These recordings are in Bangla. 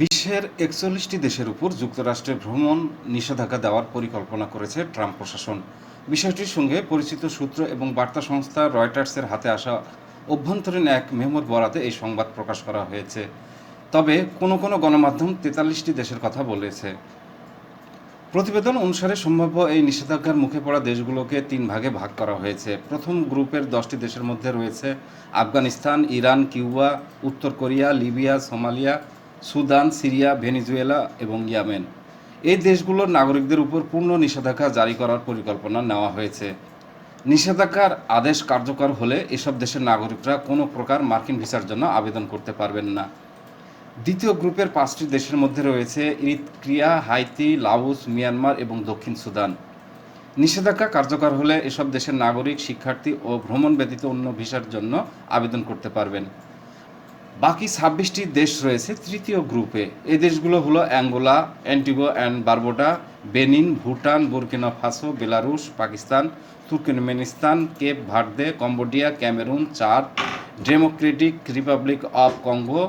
বিশ্বের একচল্লিশটি দেশের উপর যুক্তরাষ্ট্রের ভ্রমণ নিষেধাজ্ঞা দেওয়ার পরিকল্পনা করেছে ট্রাম্প প্রশাসন। বিষয়টির সঙ্গে পরিচিত সূত্র এবং বার্তা সংস্থা রয়টার্সের হাতে আসা অভ্যন্তরীণ এক মেমোর বরাতে এই সংবাদ প্রকাশ করা হয়েছে। তবে কোনো কোনো গণমাধ্যম তেতাল্লিশটি দেশের কথা বলেছে। প্রতিবেদন অনুসারে সম্ভাব্য এই নিষেধাজ্ঞার মুখে পড়া দেশগুলোকে তিন ভাগে ভাগ করা হয়েছে। প্রথম গ্রুপের দশটি দেশের মধ্যে রয়েছে আফগানিস্তান, ইরান, কিউবা, উত্তর Korea, Libya, Somalia Sudan, Syria, Venezuela এবং ইয়ামেন। এই দেশগুলোর নাগরিকদের উপর পূর্ণ নিষেধাজ্ঞা জারি করার পরিকল্পনা নেওয়া হয়েছে। নিষেধাজ্ঞার আদেশ কার্যকর হলে এসব দেশের নাগরিকরা কোনো প্রকার মার্কিন ভিসার জন্য আবেদন করতে পারবেন না। দ্বিতীয় গ্রুপের পাঁচটি দেশের মধ্যে রয়েছে ইরিত্রিয়া হাইতি লাউস মিয়ানমার এবং দক্ষিণ সুদান। নিষেধাজ্ঞা কার্যকর হলে এসব দেশের নাগরিক, শিক্ষার্থী ও ভ্রমণ ব্যতীত অন্য ভিসার জন্য আবেদন করতে পারবেন। বাকি ছাব্বিশটি দেশ রয়েছে তৃতীয় গ্রুপে। এই দেশগুলো হলো Angola, Antigua and Barbuda Benin, Bhutan, Burkina Faso, Belarus, Pakistan, Turkmenistan, Cape Verde Cambodia, Cameroon, Chad, Democratic Republic of Congo,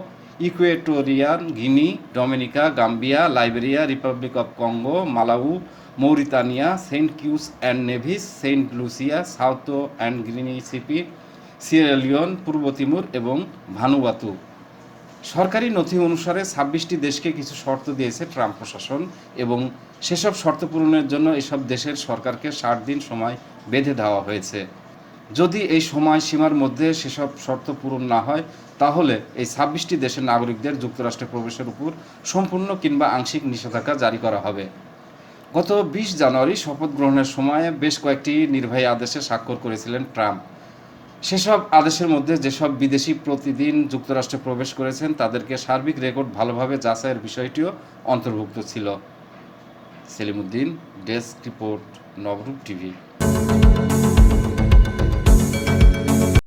Equatorial Guinea, Dominica, Gambia, Liberia, Republic of Congo, Malawi, Mauritania, Saint Kitts and Nevis, Saint Lucia, south and Principe Sierra Leone Purba Timor এবং ভানুবাতু সরকারি নথি অনুসারে ছাব্বিশটি দেশকে কিছু শর্ত দিয়েছে ট্রাম্প প্রশাসন এবং সেসব শর্ত পূরণের জন্য এসব দেশের সরকারকে ষাট দিন সময় বেঁধে দেওয়া হয়েছে। যদি এই সময় সীমার মধ্যে সেসব শর্ত পূরণ না হয়, তাহলে এই ছাব্বিশটি দেশের নাগরিকদের যুক্তরাষ্ট্রে প্রবেশের উপর সম্পূর্ণ কিংবা আংশিক নিষেধাজ্ঞা জারি করা হবে। গত বিশ জানুয়ারি শপথ গ্রহণের সময় বেশ কয়েকটি নির্বাহী আদেশে স্বাক্ষর করেছিলেন ট্রাম্প। সেসব আদেশের মধ্যে যেসব বিদেশি প্রতিদিন যুক্তরাষ্ট্রে প্রবেশ করেছেন, তাদেরকে সার্বিক রেকর্ড ভালোভাবে যাচাইয়ের বিষয়টিও অন্তর্ভুক্ত ছিল। Selimuddin, desk report, Nabarup TV.